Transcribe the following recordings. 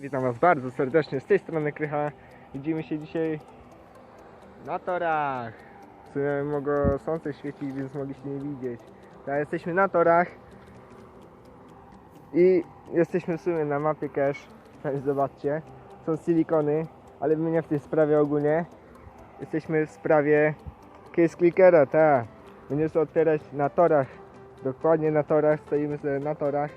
Witam Was bardzo serdecznie z tej strony Krycha. Widzimy się dzisiaj na torach. W sumie mogło słońce świecić, więc mogliście nie widzieć. Teraz jesteśmy na torach i jesteśmy w sumie na mapie cache. Sami zobaczcie. Są silikony, ale my nie w tej sprawie ogólnie. Jesteśmy w sprawie case clickera, tak. Będziemy sobie otwierać na torach. Dokładnie na torach, stoimy sobie na torach.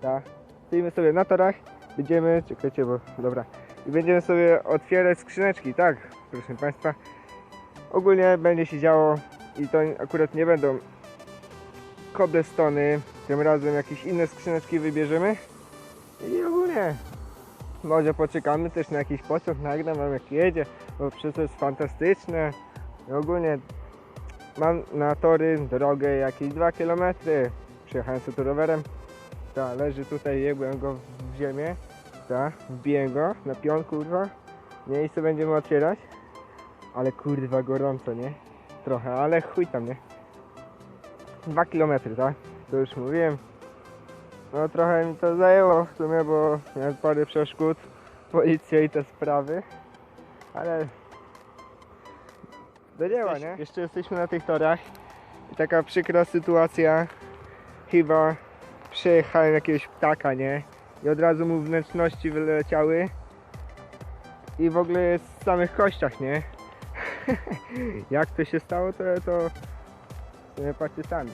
Tak. Stoimy sobie na torach będziemy, czekajcie, bo dobra, i będziemy sobie otwierać skrzyneczki, tak, proszę Państwa. Ogólnie będzie się działo i to akurat nie będą cobblestony, tym razem jakieś inne skrzyneczki wybierzemy. I ogólnie może poczekamy też na jakiś pociąg, nagram wam jak jedzie, bo przecież jest fantastyczne. I ogólnie mam na tory drogę jakieś 2 km, przyjechałem sobie tu rowerem, ta, leży tutaj, jebłem go w ziemię. Ta, wbiję go na pion, kurwa. Co będziemy otwierać. Ale kurwa gorąco, nie? Trochę, ale chuj tam, nie? Dwa kilometry, tak? To już mówiłem. No trochę mi to zajęło w sumie, bo miałem parę przeszkód. Policja i te sprawy. Ale... Do dzieła, nie? Jeszcze jesteśmy na tych torach. I taka przykra sytuacja. Chyba przejechałem jakiegoś ptaka, nie? I od razu mu wnętrzności wyleciały. I w ogóle jest w samych kościach, nie? Jak to się stało, to, to w sumie patrzcie sami.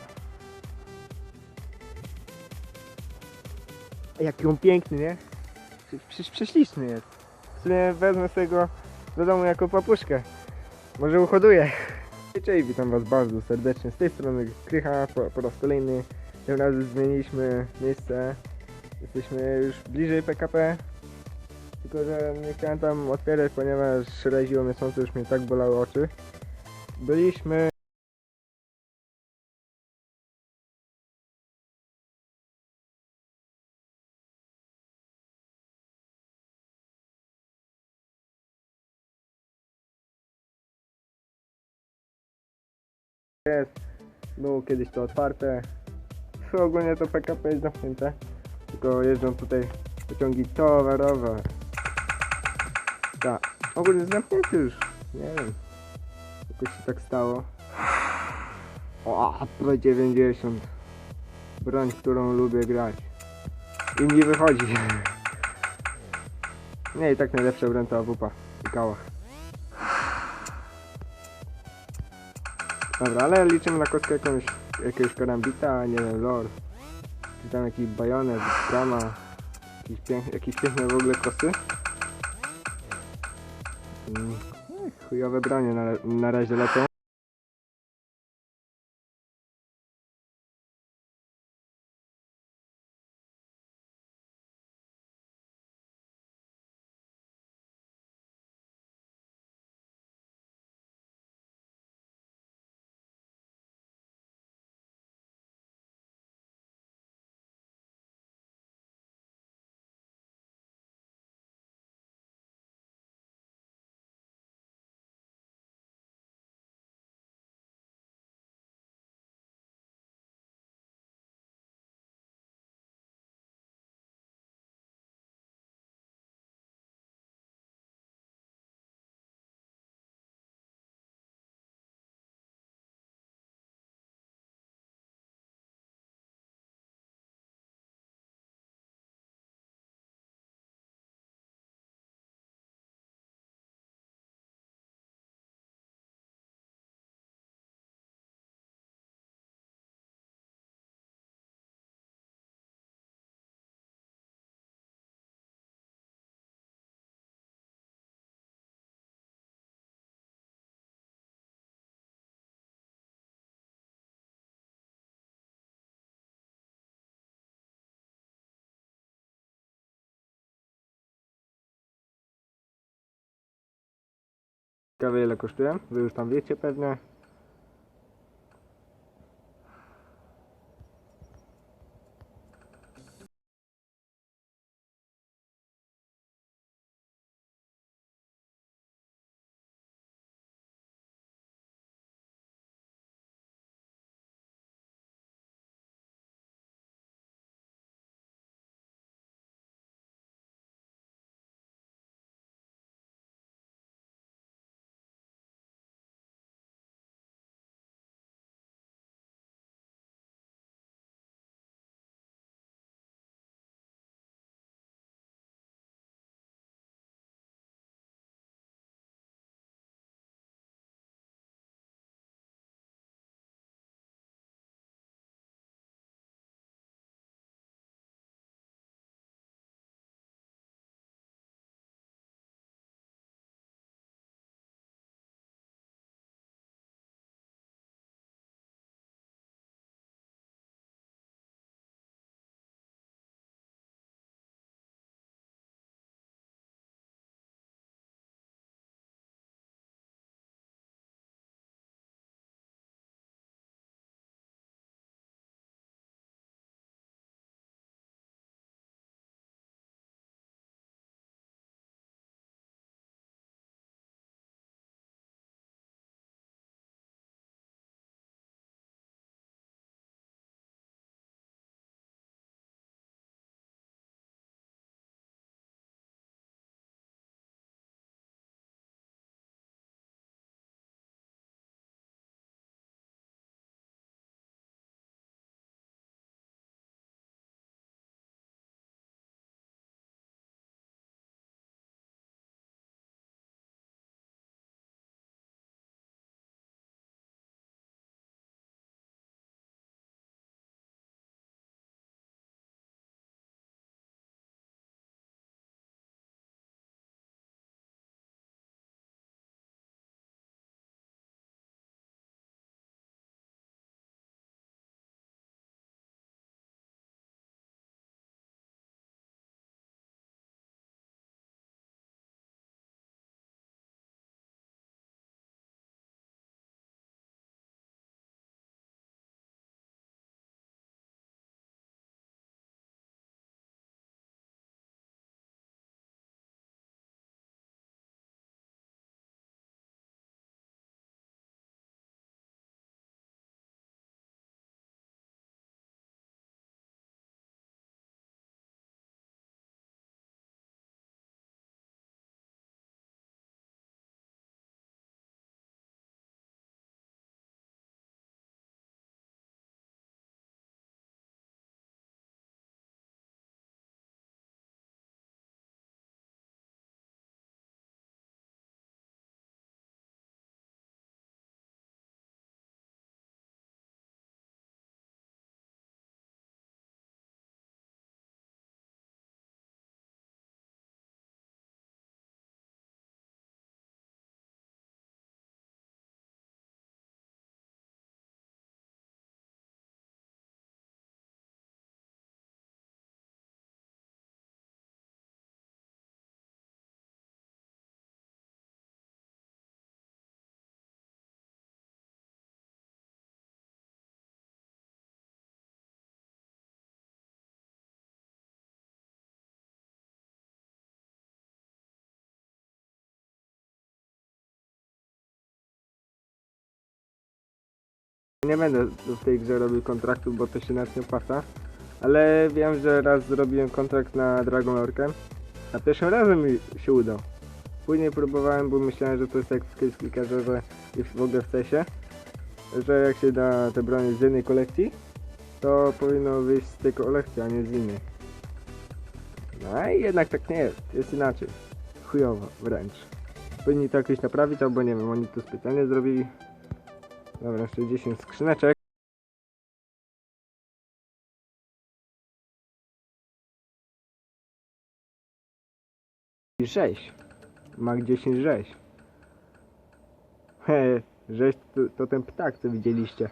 Jaki on piękny, nie? Przecież prześliczny jest. W sumie wezmę sobie go do domu jako papuszkę. Może uhoduję. Cześć, witam was bardzo serdecznie. Z tej strony Krycha po, po raz kolejny. Tym razem zmieniliśmy miejsce. Jesteśmy już bliżej PKP. Tylko, że nie chciałem tam otwierać, ponieważ raziło mnie słońce, już mnie tak bolały oczy. Byliśmy... Jest. Było kiedyś to otwarte. Ogólnie to PKP jest zamknięte. Tylko jeżdżą tutaj pociągi towarowe. Tak. Ogólnie zamknięty już. Nie wiem. Jakoś się tak stało. O, P90. Broń, którą lubię grać. I mi wychodzi. Nie, i tak najlepsza broń to AWP. I kałach. Dobra, ale liczymy na kostkę jakąś, jakiegoś karambita, nie wiem, lore. Czy tam jakiś bajonet, brama, jakieś, pięk, jakieś piękne w ogóle kosy. Mm, ech, chujowe branie na, na razie lecą. Ciekawe ile kosztuje? Wy już tam wiecie pewnie. Nie będę w tej grze robił kontraktu, bo to się nawet nie opłaca. Ale wiem, że raz zrobiłem kontrakt na Dragon Orkę. A pierwszym razem mi się udał. Później próbowałem, bo myślałem, że to jest jak w Skate Clickerze, że i w ogóle w CESie, że jak się da te bronie z jednej kolekcji, to powinno wyjść z tej kolekcji, a nie z innej. No i jednak tak nie jest, jest inaczej. Chujowo wręcz. Powinni to jakoś naprawić, albo nie wiem, oni to specjalnie zrobili. Dobra, jeszcze 10 skrzyneczek. I 6. Mag 10 rzeź. He, rzeź to, to ten ptak, co widzieliście.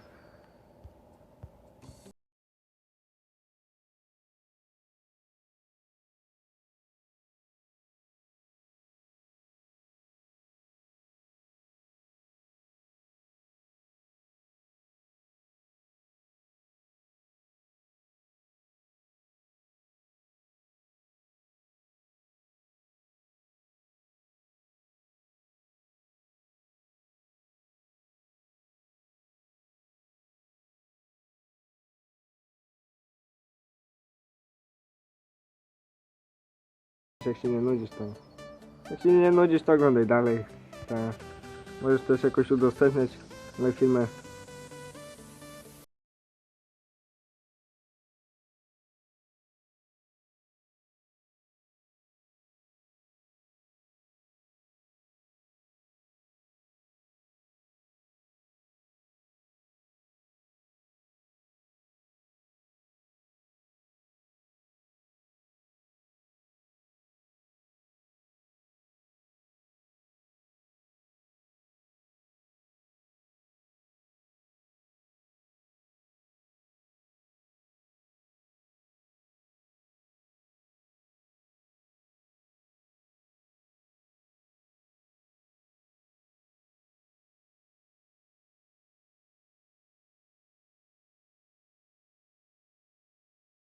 Jak się nie nudzisz, to... Jak się nie nudzisz, to oglądaj dalej. Tak. Możesz też jakoś udostępniać moje filmy.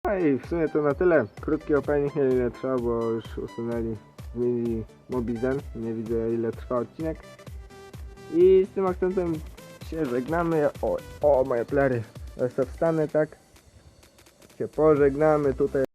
No i w sumie to na tyle. Krótki opening, nie ile trwa, bo już usunęli, zmienili Mobizen. Nie widzę ile trwa odcinek. I z tym akcentem się żegnamy. O, o moje plery. Sobie wstanę, tak? Się pożegnamy tutaj.